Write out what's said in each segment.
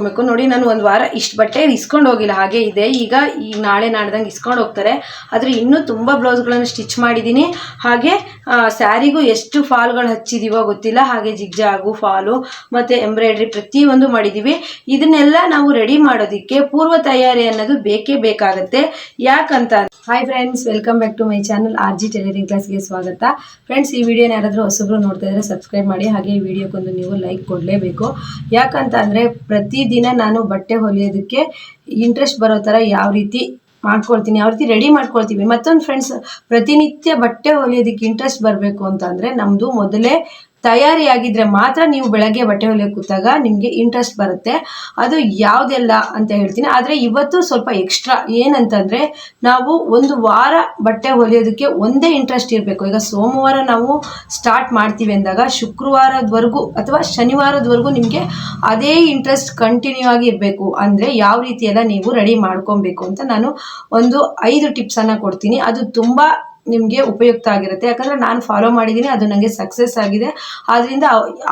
ಮಾಡ್ಕೊಬೇಕು. ನೋಡಿ, ನಾನು ಒಂದು ವಾರ ಇಷ್ಟು ಬಟ್ಟೆ ಇಸ್ಕೊಂಡು ಹೋಗಿಲ್ಲ. ಹಾಗೆ ಇದೆ. ಈಗ ಈಗ ನಾಳೆ ನಾಡ್ದಂಗೆ ಇಸ್ಕೊಂಡು ಹೋಗ್ತಾರೆ. ಆದರೆ ಇನ್ನೂ ತುಂಬ ಬ್ಲೌಸ್ಗಳನ್ನು ಸ್ಟಿಚ್ ಮಾಡಿದ್ದೀನಿ. ಹಾಗೆ ಸ್ಯಾರಿಗೂ ಎಷ್ಟು ಫಾಲ್ಗಳು ಹಚ್ಚಿದೀವೋ ಗೊತ್ತಿಲ್ಲ, ಹಾಗೆ ಜಿಗ್ಜಾಗು, ಫಾಲು ಮತ್ತು ಎಂಬ್ರಾಯ್ಡ್ರಿ ಪ್ರತಿಯೊಂದು ಮಾಡಿದ್ದೀವಿ ಇದನ್ನೆಲ್ಲ ನಾವು ರೆಡಿ ಮಾಡೋದಕ್ಕೆ ಪೂರ್ವ ತಯಾರಿ ಅನ್ನೋದು ಬೇಕೇ ಬೇಕಾಗುತ್ತೆ. ಯಾಕಂತ hi friends welcome back to my channel R G tailoring ಕ್ಲಾಸ್ಗೆ ಸ್ವಾಗತ. ಫ್ರೆಂಡ್ಸ್ ಈ ವಿಡಿಯೋನ ಯಾರಾದರೂ ಹೊಸಬ್ರು ನೋಡ್ತಾ ಇದ್ರೆ ಸಬ್ಸ್ಕ್ರೈಬ್ ಮಾಡಿ, ಹಾಗೆ ಈ ವಿಡಿಯೋಕ್ಕೊಂದು ನೀವು ಲೈಕ್ ಕೊಡಲೇಬೇಕು. ಯಾಕಂತ ಅಂದರೆ ಪ್ರತಿದಿನ ನಾನು ಬಟ್ಟೆ ಹೊಲಿಯೋದಕ್ಕೆ ಇಂಟ್ರೆಸ್ಟ್ ಬರೋ ಥರ ಯಾವ ರೀತಿ ಮಾಡ್ಕೊಳ್ತೀನಿ ಯಾವ ರೀತಿ ರೆಡಿ ಮಾಡ್ಕೊಳ್ತೀವಿ. ಮತ್ತೊಂದು ಫ್ರೆಂಡ್ಸ್ ಪ್ರತಿನಿತ್ಯ ಬಟ್ಟೆ ಹೊಲಿಯೋದಕ್ಕೆ ಇಂಟ್ರೆಸ್ಟ್ ಬರಬೇಕು ಅಂತ ಅಂದರೆ ನಮ್ಮದು ಮೊದಲೇ ತಯಾರಿಯಾಗಿದ್ರೆ ಮಾತ್ರ ನೀವು ಬೆಳಗ್ಗೆ ಬಟ್ಟೆ ಹೊಲಿಯೋಕೆ ಕೂತಾಗ ನಿಮಗೆ ಇಂಟ್ರೆಸ್ಟ್ ಬರುತ್ತೆ. ಅದು ಯಾವುದೆಲ್ಲ ಅಂತ ಹೇಳ್ತೀನಿ. ಆದರೆ ಇವತ್ತು ಸ್ವಲ್ಪ ಎಕ್ಸ್ಟ್ರಾ ಏನಂತಂದರೆ ನಾವು ಒಂದು ವಾರ ಬಟ್ಟೆ ಹೊಲಿಯೋದಕ್ಕೆ ಒಂದೇ ಇಂಟ್ರೆಸ್ಟ್ ಇರಬೇಕು. ಈಗ ಸೋಮವಾರ ನಾವು ಸ್ಟಾರ್ಟ್ ಮಾಡ್ತೀವಿ ಅಂದಾಗ ಶುಕ್ರವಾರದವರೆಗೂ ಅಥವಾ ಶನಿವಾರದವರೆಗೂ ನಿಮಗೆ ಅದೇ ಇಂಟ್ರೆಸ್ಟ್ ಕಂಟಿನ್ಯೂ ಆಗಿ ಇರಬೇಕು. ಅಂದರೆ ಯಾವ ರೀತಿಯೆಲ್ಲ ನೀವು ರೆಡಿ ಮಾಡ್ಕೊಬೇಕು ಅಂತ ನಾನು ಒಂದು ಐದು ಟಿಪ್ಸನ್ನು ಕೊಡ್ತೀನಿ. ಅದು ತುಂಬ ನಿಮಗೆ ಉಪಯುಕ್ತ ಆಗಿರುತ್ತೆ. ಯಾಕಂದರೆ ನಾನು ಫಾಲೋ ಮಾಡಿದ್ದೀನಿ ಅದು ನನಗೆ ಸಕ್ಸಸ್ ಆಗಿದೆ. ಆದ್ದರಿಂದ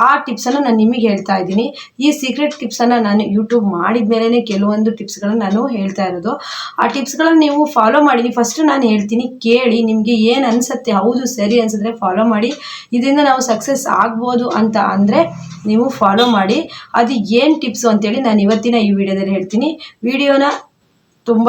ಆ ಟಿಪ್ಸನ್ನು ನಾನು ನಿಮಗೆ ಹೇಳ್ತಾ ಇದ್ದೀನಿ. ಈ ಸೀಕ್ರೆಟ್ ಟಿಪ್ಸನ್ನು ನಾನು ಯೂಟ್ಯೂಬ್ ಮಾಡಿದ ಮೇಲೇ ಕೆಲವೊಂದು ಟಿಪ್ಸ್ಗಳನ್ನು ನಾನು ಹೇಳ್ತಾ ಇರೋದು. ಆ ಟಿಪ್ಸ್ಗಳನ್ನು ನೀವು ಫಾಲೋ ಮಾಡಿ ಫಸ್ಟ್ ನಾನು ಹೇಳ್ತೀನಿ, ಕೇಳಿ ನಿಮಗೆ ಏನು ಅನಿಸುತ್ತೆ, ಹೌದು, ಸರಿ ಅನಿಸಿದ್ರೆ ಫಾಲೋ ಮಾಡಿ. ಇದರಿಂದ ನಾವು ಸಕ್ಸಸ್ ಆಗ್ಬೋದು ಅಂತ ಅಂದರೆ ನೀವು ಫಾಲೋ ಮಾಡಿ. ಅದು ಏನು ಟಿಪ್ಸು ಅಂತೇಳಿ ನಾನು ಇವತ್ತಿನ ಈ ವಿಡಿಯೋದಲ್ಲಿ ಹೇಳ್ತೀನಿ. ವಿಡಿಯೋನ ತುಂಬ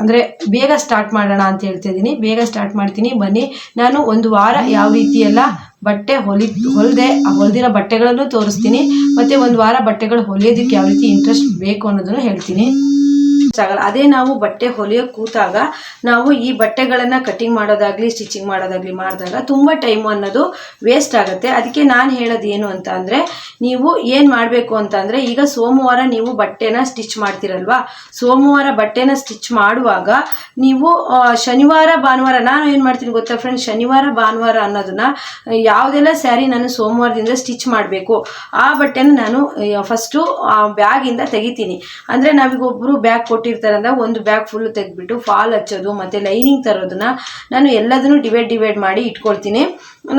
ಅಂದರೆ ಬೇಗ ಸ್ಟಾರ್ಟ್ ಮಾಡೋಣ ಅಂತ ಹೇಳ್ತಾ ಇದ್ದೀನಿ. ಬೇಗ ಸ್ಟಾರ್ಟ್ ಮಾಡ್ತೀನಿ. ಬನ್ನಿ. ನಾನು ಒಂದು ವಾರ ಯಾವ ರೀತಿ ಎಲ್ಲ ಬಟ್ಟೆ ಹೊಲಿ, ಹೊಲಿದೆ ಹೊಲಿದಿರೋ ಬಟ್ಟೆಗಳನ್ನು ತೋರಿಸ್ತೀನಿ. ಮತ್ತು ಒಂದು ವಾರ ಬಟ್ಟೆಗಳು ಹೊಲಿಯೋದಕ್ಕೆ ಯಾವ ರೀತಿ ಇಂಟ್ರೆಸ್ಟ್ ಬೇಕು ಅನ್ನೋದನ್ನು ಹೇಳ್ತೀನಿ. ಆಗಲ್ಲ ಅದೇ ನಾವು ಬಟ್ಟೆ ಹೊಲಿಯೋ ಕೂತಾಗ ನಾವು ಈ ಬಟ್ಟೆಗಳನ್ನು ಕಟಿಂಗ್ ಮಾಡೋದಾಗ್ಲಿ ಸ್ಟಿಚಿಂಗ್ ಮಾಡೋದಾಗ್ಲಿ ಮಾಡಿದಾಗ ತುಂಬ ಟೈಮು ಅನ್ನೋದು ವೇಸ್ಟ್ ಆಗುತ್ತೆ. ಅದಕ್ಕೆ ನಾನು ಹೇಳೋದು ಏನು ಅಂತ ನೀವು ಏನು ಮಾಡಬೇಕು ಅಂತ ಈಗ ಸೋಮವಾರ ನೀವು ಬಟ್ಟೆನ ಸ್ಟಿಚ್ ಮಾಡ್ತೀರಲ್ವಾ? ಸೋಮವಾರ ಬಟ್ಟೆನ ಸ್ಟಿಚ್ ಮಾಡುವಾಗ ನೀವು ಶನಿವಾರ, ಭಾನುವಾರ, ನಾನು ಏನು ಮಾಡ್ತೀನಿ ಗೊತ್ತಾ ಫ್ರೆಂಡ್ಸ್ ಶನಿವಾರ, ಭಾನುವಾರ ಅನ್ನೋದನ್ನ ಯಾವುದೆಲ್ಲ ಸ್ಯಾರಿ ನಾನು ಸೋಮವಾರದಿಂದ ಸ್ಟಿಚ್ ಮಾಡಬೇಕು, ಆ ಬಟ್ಟೆನ ನಾನು ಫಸ್ಟು ಬ್ಯಾಗಿಂದ ತೆಗಿತೀನಿ. ಅಂದರೆ ನಾವೀಗ ಬ್ಯಾಗ್ ಬ್ಯಾಗ್ ಕೊಟ್ಟಿರ್ತಾರೆ ಒಂದು ಬ್ಯಾಗ್ ಫುಲ್ ತೆಗೆದ್ಬಿಟ್ಟು ಫಾಲ್ ಹಚ್ಚೋದು, ಮತ್ತು ಲೈನಿಂಗ್ ತರೋದನ್ನ ನಾನು ಎಲ್ಲದನ್ನು ಡಿವೈಡ್ ಡಿವೈಡ್ ಮಾಡಿ ಇಟ್ಕೊಳ್ತೀನಿ.